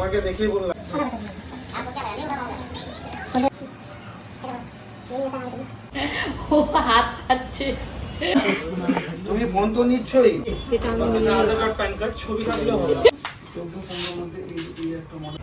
তোমাকে দেখেই বললাম। ও হাত খাচ্ছে তুমি বন্ধ তো নিচ্ছই। এটা আধার কার্ড প্যান কার্ড ছবি থাকলে হবে চোদ্দ পনেরোর মধ্যে এই এই একটা মনে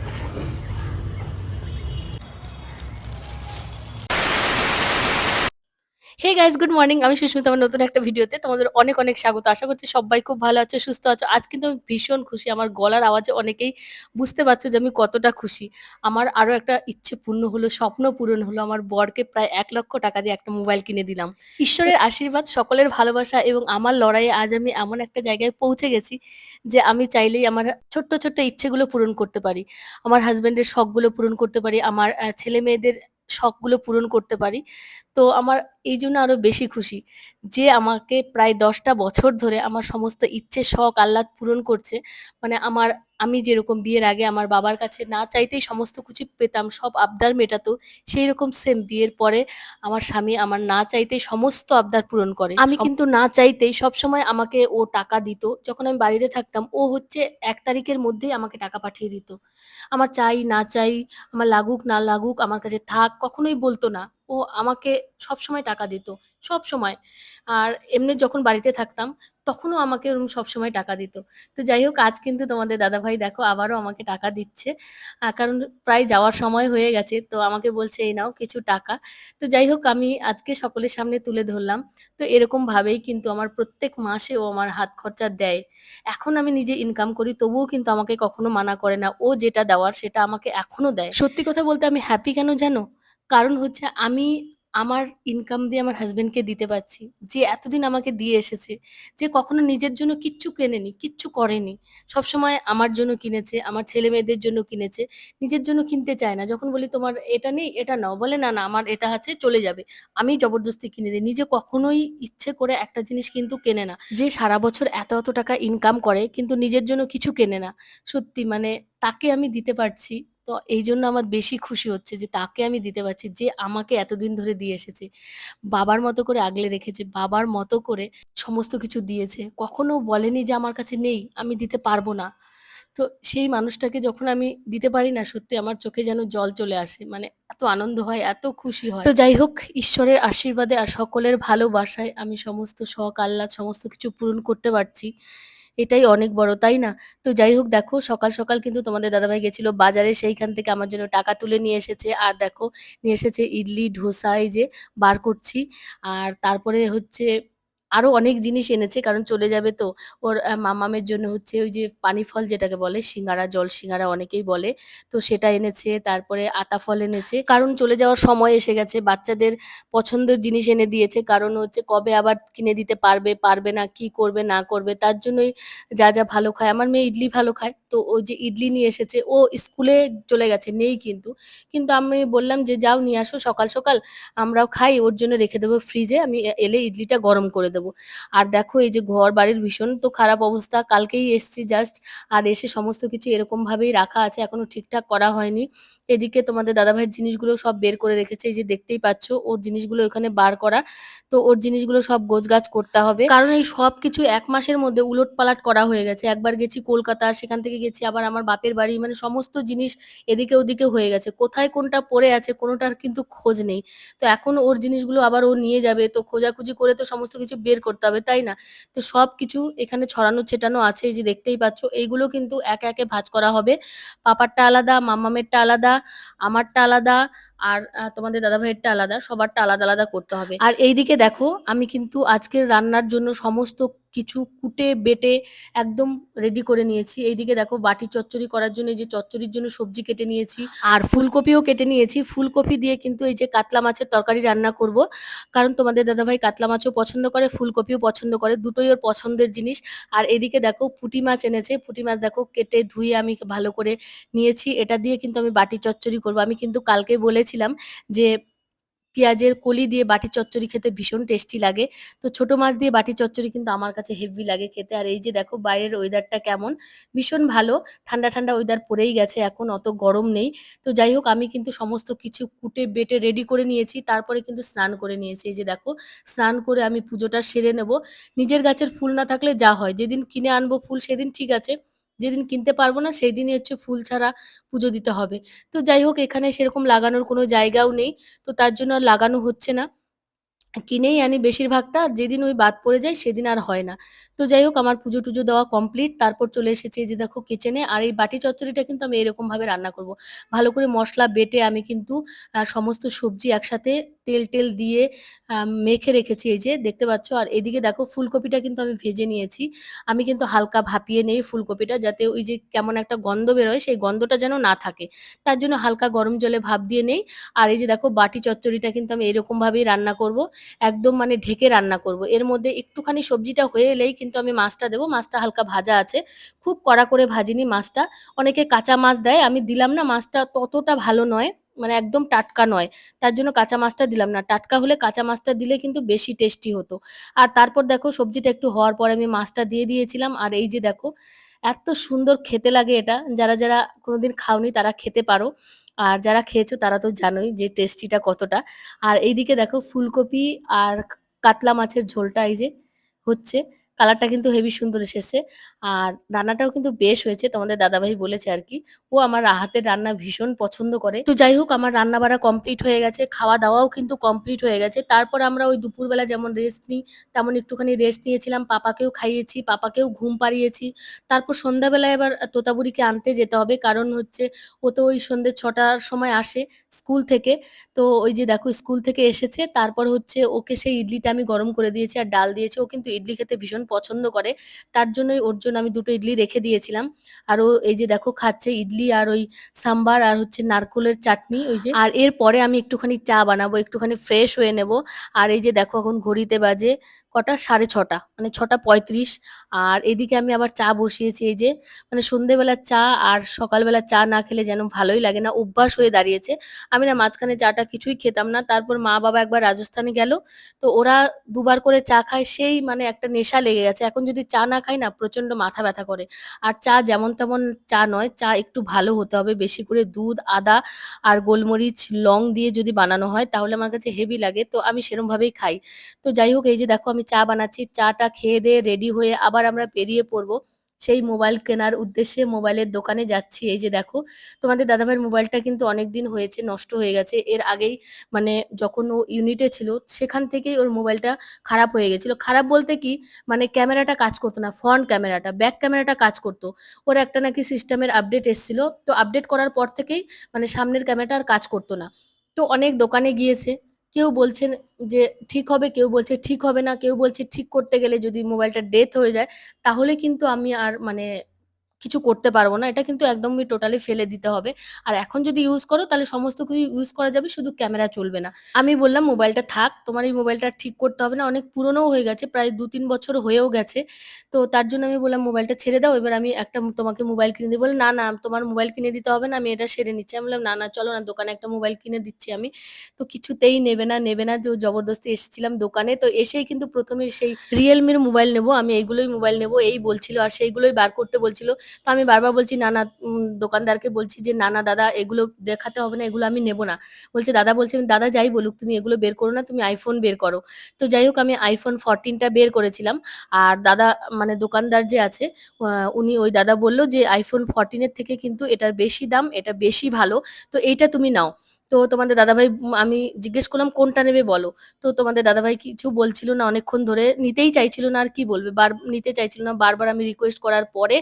হে গাইজ গুড মর্নিং আমি সুস্মিতা, আমার নতুন একটা ভিডিওতে তোমাদের অনেক অনেক স্বাগত। আশা করছি সবাই খুব ভালো আছে, সুস্থ আছো। আজ কিন্তু আমি ভীষণ খুশি। আমার গলার আওয়াজে অনেকেই বুঝতে পারছ যে আমি কতটা খুশি। আমার আরও একটা ইচ্ছে পূর্ণ হলো, স্বপ্ন পূরণ হলো। আমার বরকে প্রায় এক লক্ষ টাকা দিয়ে একটা মোবাইল কিনে দিলাম। ঈশ্বরের আশীর্বাদ, সকলের ভালোবাসা এবং আমার লড়াইয়ে আজ আমি এমন একটা জায়গায় পৌঁছে গেছি যে আমি চাইলেই আমার ছোট্ট ছোট্ট ইচ্ছেগুলো পূরণ করতে পারি। আমার হাজব্যান্ডের শখগুলো পূরণ করতে পারি। আমার ছেলে মেয়েদের শখগুলো পূরণ করতে পারি। তো আমার এই জন্য আরও বেশি খুশি যে আমাকে প্রায় দশটা বছর ধরে আমার সমস্ত ইচ্ছে শখ আহ্লাদ পূরণ করছে। মানে আমার আমি যেরকম বিয়ের আগে আমার বাবার কাছে না চাইতেই সমস্ত কিছু পেতাম সব আবদার মেটাতো সেই রকম সেম বিয়ের পরে আমার স্বামী আমার না চাইতেই সমস্ত আবদার পূরণ করে। আমি কিন্তু না চাইতেই সব সময় আমাকে ও টাকা দিত। যখন আমি বাড়িতে থাকতাম ও হচ্ছে এক তারিখের মধ্যেই আমাকে টাকা পাঠিয়ে দিত। আমার চাই না চাই আমার লাগুক না লাগুক আমার কাছে থাক কখনোই বলতো না। ও আমাকে সবসময় টাকা দিত, সবসময়। আর এমনি যখন বাড়িতে থাকতাম, তখনও আমাকে ওরকম সবসময় টাকা দিত। তো যাই হোক, আজ কিন্তু তোমাদের দাদাভাই দেখো আবারও আমাকে টাকা দিচ্ছে। কারণ প্রায় যাওয়ার সময় হয়ে গেছে, তো আমাকে বলছে, এই নাও কিছু টাকা। তো যাই হোক, আমি আজকে সকলের সামনে তুলে ধরলাম। তো এরকম ভাবেই কিন্তু আমার প্রত্যেক মাসে ও আমার হাত খরচা দেয়। এখন আমি নিজে ইনকাম করি, তবুও কিন্তু আমাকে কখনো মানা করে না। ও যেটা দেওয়ার সেটা আমাকে এখনও দেয়। সত্যি কথা বলতে আমি হ্যাপি কেন জানো? কারণ হচ্ছে আমি আমার ইনকাম দিয়ে আমার হাসবেন্ডকে দিতে পারছি। যে এতদিন আমাকে দিয়ে এসেছে, যে কখনো নিজের জন্য কিচ্ছু কেনেনি, কিচ্ছু করেনি। সবসময় আমার জন্য কিনেছে, আমার ছেলে মেয়েদের জন্য কিনেছে, নিজের জন্য কিনতে চায় না। যখন বলি তোমার এটা নেই, এটা নাও, বলে না না, আমার এটা আছে, চলে যাবে। আমি জবরদস্তি কিনে দিই। নিজে কখনোই ইচ্ছে করে একটা জিনিস কিন্তু কেনে না। যে সারা বছর এত এত টাকা ইনকাম করে, কিন্তু নিজের জন্য কিছু কেনে না। সত্যি মানে তাকে আমি দিতে পারছি তো এই জন্য আমার বেশি খুশি হচ্ছে যে তাকে আমি দিতে পারছি, যে আমাকে এতদিন ধরে দিয়ে এসেছে। বাবার মতো করে আগলে রেখেছে, বাবার মতো করে সমস্ত কিছু দিয়েছে। কখনো বলেনি যে আমার কাছে নেই, আমি দিতে পারব না। তো সেই মানুষটাকে যখন আমি দিতে পারি না, সত্যি আমার চোখে যেন জল চলে আসে মানে এত আনন্দ হয়, এত খুশি হয়। তো যাই হোক, ঈশ্বরের আশীর্বাদে আর সকলের ভালোবাসায় আমি সমস্ত শখ, আহ্লাদ, সমস্ত কিছু পূরণ করতে পারছি। এটাই অনেক বড়, তাই না? তো যাই হোক, দেখো সকাল সকাল কিন্তু তোমাদের দাদাভাই গেছিল বাজারে, সেইখান থেকে আমার জন্য টাকা তুলে নিয়ে এসেছে। আর দেখো, নিয়ে এসেছে ইডলি, ধোসা, এই যে বার করছি। আর তারপরে হচ্ছে আরও অনেক জিনিস এনেছে। কারণ চলে যাবে তো। ওর মামামের জন্য হচ্ছে ওই যে পানি ফল যেটাকে বলে, সিঙ্গারা, জল সিঙ্গারা অনেকেই বলে। তো সেটা এনেছে, তারপরে আতা ফল এনেছে। কারণ চলে যাওয়ার সময় এসে গেছে, বাচ্চাদের পছন্দের জিনিস এনে দিয়েছে। কারণ হচ্ছে কবে আবার কিনে দিতে পারবে পারবে না, কি করবে, না করবে, তার জন্যই যা যা ভালো খায়। আমার মেয়ে ইডলি ভালো খায়। তো ওই যে ইডলি নিয়ে এসেছে, ও স্কুলে চলে গেছে, নেই কিন্তু। কিন্তু আমি বললাম যে, যাও, নিয়ে আসো সকাল সকাল। আমরাও খাই, ওর জন্য রেখে দেবো ফ্রিজে। আমি এলে ইডলিটা গরম করে দেবো। আর দেখো এই যে ঘর বাড়ির ভীষণ তো খারাপ অবস্থা, কালকেই এসছি জাস্ট আর এসে সমস্ত কিছু এরকম ভাবেই রাখা আছে, এখনও ঠিকঠাক করা হয়নি। এদিকে তোমাদের দাদাভাইয়ের জিনিসগুলো সব বের করে রেখেছে, এই যে দেখতেই পাচ্ছ, ওর জিনিসগুলো ওখানে বার করা, তো ওর জিনিসগুলো সব গোছগাছ করতে হবে। কারণ এই সব কিছু এক মাসের মধ্যে উলট পালাট করা হয়ে গেছে। একবার গেছি কলকাতা, সেখান থেকে গেছি আবার আমার বাপের বাড়ি মানে সমস্ত জিনিস এদিকে ওদিকে হয়ে গেছে। কোথায় কোনটা পড়ে আছে, কোনোটার কিন্তু খোঁজ নেই। তো এখন ওর জিনিসগুলো আবার ও নিয়ে যাবে, তো খোঁজাখুঁজি করে তো সমস্ত কিছু বের করতে হবে, তাই না? তো সব কিছু এখানে ছড়ানো ছেটানো আছে যে দেখতেই পাচ্ছ, এইগুলো কিন্তু একে একে ভাজ করা হবে। পাপারটা আলাদা মামামেরটা আলাদা, আমারটা আলাদা আর তোমাদের দাদা ভাইয়েরটা আলাদা, সবারটা আলাদা আলাদা করতে হবে। আর এইদিকে দেখো, আমি কিন্তু আজকের রান্নার জন্য সমস্ত কিছু কুটে, বেটে একদম রেডি করে নিয়েছি। এইদিকে দেখো বাটি চচ্চড়ি করার জন্য এই যে চচ্চড়ির জন্য সবজি কেটে নিয়েছি। আর ফুলকপিও কেটে নিয়েছি। ফুলকপি দিয়ে কিন্তু এই যে কাতলা মাছের তরকারি রান্না করব। কারণ তোমাদের দাদাভাই কাতলা মাছও পছন্দ করে, ফুলকপিও পছন্দ করে। দুটোই ওর পছন্দের জিনিস। আর এদিকে দেখো পুঁটি মাছ এনেছে। পুঁটি মাছ দেখো কেটে ধুয়ে আমি ভালো করে নিয়েছি। এটা দিয়ে কিন্তু আমি বাটি চচ্চড়ি করব। আমি কিন্তু কালকে বলেছিলাম যে পেঁয়াজের কলি দিয়ে বাটি চচ্চড়ি খেতে ভীষণ টেস্টি লাগে। তো ছোট মাছ দিয়ে বাটি চচ্চড়ি কিন্তু আমার কাছে হেভি লাগে খেতে। আর এই যে দেখো, বাইরের ওয়েদারটা কেমন? ভীষণ ভালো। ঠান্ডা ঠান্ডা ওয়েদার পড়েই গেছে, এখন অত গরম নেই। তো যাই হোক, আমি কিন্তু সমস্ত কিছু কুটে, বেটে রেডি করে নিয়েছি। তারপরে কিন্তু স্নান করে নিয়েছি। এই যে দেখো, স্নান করে আমি পুজোটা সেরে নেব। নিজের গাছের ফুল না থাকলে যা হয়। যেদিন কিনে আনব ফুল, সেদিন ঠিক আছে। যেদিন কিনতে পারব না সেই দিনই হচ্ছে ফুল ছাড়া পুজো দিতে হবে। তো যাই হোক, এখানে সেরকম লাগানোর কোনো জায়গাও নেই। তো তার জন্য লাগানো হচ্ছে না। কিনেই আনি বেশিরভাগটা, যেদিন ওই বাদ পড়ে যায় সেদিন আর হয় না। তো যাই হোক, আমার পুজো টুজো দেওয়া কমপ্লিট তারপর চলে এসেছি যে দেখো কিচেনে আর এই বাটি চচ্চড়িটা কিন্তু আমি এরকমভাবে রান্না করব। ভালো করে মশলা বেটে আমি কিন্তু সমস্ত সবজি একসাথে তেল টেল দিয়ে মেখে রেখেছি এই যে, দেখতে পাচ্ছ? আর এদিকে দেখো ফুলকপিটা কিন্তু আমি ভেজে নিয়েছি। আমি কিন্তু হালকা ভাপিয়ে নেই ফুলকপিটা, যাতে ওই যে কেমন একটা গন্ধ বেরোয়, সেই গন্ধটা যেন না থাকে। তার জন্য হালকা গরম জলে ভাপ দিয়ে নেই। আর এই যে দেখো বাটি চচ্চড়িটা কিন্তু আমি এরকমভাবেই রান্না করব। একদম মানে ঢেকে রান্না করব। এর মধ্যে একটুখানি সবজিটা হয়ে এলেই কিন্তু আমি মাছটা দেবো। মাছটা হালকা ভাজা আছে। খুব কড়া করে ভাজিনি মাছটা। অনেকে কাঁচা মাছ দেয়। আমি দিলাম না, মাছটা ততটা ভালো নয়। মানে একদম টাটকা নয়। তার জন্য কাঁচা মাছটা দিলাম না। টাটকা হলে কাঁচা মাছটা দিলে কিন্তু বেশি টেস্টি হতো। আর তারপর দেখো সবজিটা একটু হওয়ার পর আমি মাছটা দিয়ে দিয়েছিলাম। আর এই যে দেখো, এত সুন্দর খেতে লাগে এটা। যারা যারা কোনোদিন খাওনি তারা খেতে পারো। আর যারা খেয়েছো তারা তো জানোই যে টেস্টিটা কতটা। আর এইদিকে দেখো ফুলকপি আর কাতলা মাছের ঝোলটা এই যে হচ্ছে। কালারটা কিন্তু হেভি সুন্দর এসেছে। আর রান্নাটাও কিন্তু বেশ হয়েছে, তোমাদের দাদাভাই বলেছে আর কি। ও আমার হাতের রান্না ভীষণ পছন্দ করে। তো যাই হোক, আমার রান্না বাড়া কমপ্লিট হয়ে গেছে, খাওয়া দাওয়াও কিন্তু কমপ্লিট হয়ে গেছে। তারপর আমরা ওই দুপুরবেলা যেমন রেস্ট নিই, তেমন একটুখানি রেস্ট নিয়েছিলাম। পাপাকেও খাইয়েছি, পাপাকেও ঘুম পাড়িয়েছি। তারপর সন্ধ্যাবেলায় এবার তোতাবুড়িকে আনতে যেতে হবে। কারণ হচ্ছে, ও তো ওই সন্ধ্যে ছটার সময় আসে স্কুল থেকে। তো ওই যে দেখো, স্কুল থেকে এসেছে। তারপর হচ্ছে, ওকে সেই ইডলিটা আমি গরম করে দিয়েছি আর ডাল দিয়েছি। ও কিন্তু ইডলি খেতে ভীষণ পছন্দ করে, তার জন্যই ওর জন্য আমি দুটো ইডলি রেখে দিয়েছিলাম। আর ও এই যে দেখো খাচ্ছে ইডলি আর ওই সাম্বার আর হচ্ছে নারকোলের চাটনি, ওই যে। আর এরপরে আমি একটুখানি চা বানাবো, একটুখানি ফ্রেশ হয়ে নেব। আর এই যে দেখো এখন ঘড়িতে বাজে কটা? সাড়ে ছটা। মানে ছটা পঁয়ত্রিশ। আর এদিকে আমি আবার চা বসিয়েছি এই যে মানে সন্ধেবেলার চা আর সকালবেলা চা না খেলে যেন ভালোই লাগে না, অভ্যাস হয়ে দাঁড়িয়েছে। আমি না মাঝখানে চাটা কিছুই খেতাম না। তারপর মা বাবা একবার রাজস্থানে গেল। তো ওরা দুবার করে চা খায়, সেই মানে একটা নেশা লেগে গেছে। এখন যদি চা না খাই না প্রচণ্ড মাথা ব্যথা করে। আর চা যেমন তেমন চা নয়, চা একটু ভালো হতে হবে। বেশি করে দুধ, আদা আর গোলমরিচ, লং দিয়ে যদি বানানো হয়, তাহলে আমার কাছে হেভি লাগে। তো আমি সেরম ভাবেই খাই। তো যাই হোক, এই যে দেখো আমি চা বানাচ্ছি, চাটা খেয়ে দিয়ে রেডি হয়ে আবার আমরা বেরিয়ে পড়ব। সেই মোবাইল কেনার উদ্দেশ্যে মোবাইলের দোকানে যাচ্ছি। এই যে দেখো, তোমাদের দাদাভাইয়ের মোবাইলটা কিন্তু অনেক দিন হয়েছে, নষ্ট হয়ে গেছে। এর আগেই মানে যখন ও ইউনিটে ছিল, সেখান থেকেই ওর মোবাইলটা খারাপ হয়ে গেছিল। খারাপ বলতে কি মানে ক্যামেরাটা কাজ করতো না ফ্রন্ট ক্যামেরাটা ব্যাক ক্যামেরাটা কাজ করতো। ওর একটা নাকি সিস্টেমের আপডেট এসেছিল। তো আপডেট করার পর থেকেই মানে সামনের ক্যামেরাটা আর কাজ করতো না। তো অনেক দোকানে গিয়েছে কেউ বলছেন যে ঠিক হবে, কেউ বলছে ঠিক হবে না, কেউ বলছে ঠিক করতে গেলে যদি মোবাইলটা ডেথ হয়ে যায়, তাহলে কিন্তু আমি আর মানে কিছু করতে পারব না। এটা কিন্তু একদমই টোটালি ফেলে দিতে হবে। আর এখন যদি ইউজ করো, তাহলে সমস্ত কিছু ইউজ করা যাবে, শুধু ক্যামেরা চলবে না। আমি বললাম মোবাইলটা থাক। তোমার এই মোবাইলটা ঠিক করতে হবে না। অনেক পুরনোও হয়ে গেছে, প্রায় দু তিন বছর হয়েও গেছে। তো তার জন্য আমি বললাম মোবাইলটা ছেড়ে দাও। এবার আমি একটা তোমাকে মোবাইল কিনে দিই বলে, না না, তোমার মোবাইল কিনে দিতে হবে না। আমি এটা সেরে নিচ্ছি। আমি বললাম, না না, চলো না, দোকানে একটা মোবাইল কিনে দিচ্ছি আমি। তো কিছুতেই নেবে না নেবে না। তো জবরদস্তি এসেছিলাম দোকানে। তো এসেই কিন্তু প্রথমে সেই রিয়েলমির মোবাইল নেব। আমি এইগুলোই মোবাইল নেব। এই বলছিল, আর সেইগুলোই বার করতে বলছিল। তো আমি বারবার বলছি না না দোকানদারকে বলছি যে না না দাদা, এগুলো দেখাতে হবে না, এগুলো আমি নেব না। বলছে, দাদা বলছে দাদা যাই বলুক, তুমি এগুলো বের করো না, তুমি আইফোন বের করো। তো যাই হোক, আমি আইফোন ফরটিনটা বের করেছিলাম। আর দাদা মানে দোকানদার যে আছে উনি ওই দাদা বলল যে আইফোন ফরটিনের থেকে কিন্তু এটার বেশি দাম, এটা বেশি ভালো। তো এইটা তুমি নাও। তো তোমাদের দাদাভাই আমি জিজ্ঞেস করলাম, কোনটা নেবে বলো? তো তোমাদের দাদাভাই কিছু বলছিল না, অনেকক্ষণ ধরে নিতেই চাইছিল না আর কি বলবে। বার, নিতে চাইছিল না। বারবার আমি রিকোয়েস্ট করার পরে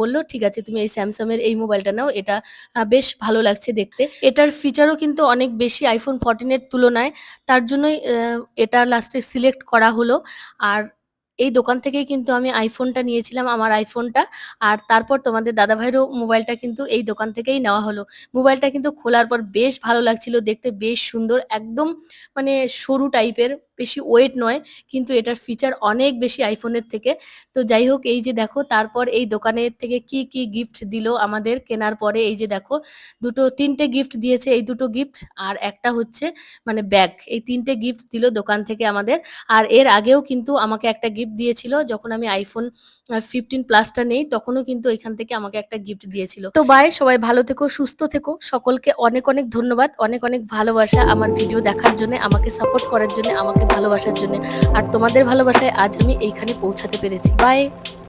বলল, ঠিক আছে, তুমি এই স্যামসাংয়ের এই মোবাইলটা নাও, এটা বেশ ভালো লাগছে দেখতে। এটার ফিচারও কিন্তু অনেক বেশি আইফোন ফোরটিনের তুলনায়। তার জন্যই এটা লাস্টে সিলেক্ট করা হলো। আর এই দোকান থেকেই কিন্তু আমি আইফোনটা নিয়েছিলাম, আমার আইফোনটা আর তারপর তোমাদের দাদাভাইয়েরও মোবাইলটা কিন্তু এই দোকান থেকেই নেওয়া হলো। মোবাইলটা কিন্তু খোলার পর বেশ ভালো লাগছিল, দেখতে বেশ সুন্দর, একদম মানে সরু টাইপের বেশি ওয়েট নয়, কিন্তু এটার ফিচার অনেক বেশি আইফোনের থেকে। তো যাই হোক, এই যে দেখো, তারপর এই দোকানের থেকে কি কি গিফট দিল আমাদের কেনার পরে, এই যে দেখো, দুটো, তিনটে গিফট দিয়েছে এই দুটো গিফট আর একটা হচ্ছে মানে ব্যাগ এই তিনটে গিফট দিল দোকান থেকে আমাদের, আর এর আগেও কিন্তু আমাকে একটা গিফট দিয়েছিল, যখন আমি আইফোন ফিফটিন প্লাসটা নেই, তখনও কিন্তু এখান থেকে আমাকে একটা গিফট দিয়েছিল। তো বাই সবাই ভালো থেকো, সুস্থ থেকো। সকলকে অনেক অনেক ধন্যবাদ, অনেক অনেক ভালোবাসা আমার ভিডিও দেখার জন্য, আমাকে সাপোর্ট করার জন্য, আমাকে ভালোবাসার জন্য। আর তোমাদের ভালোবাসায় আজ আমি এইখানে পৌঁছাতে পেরেছি। বাই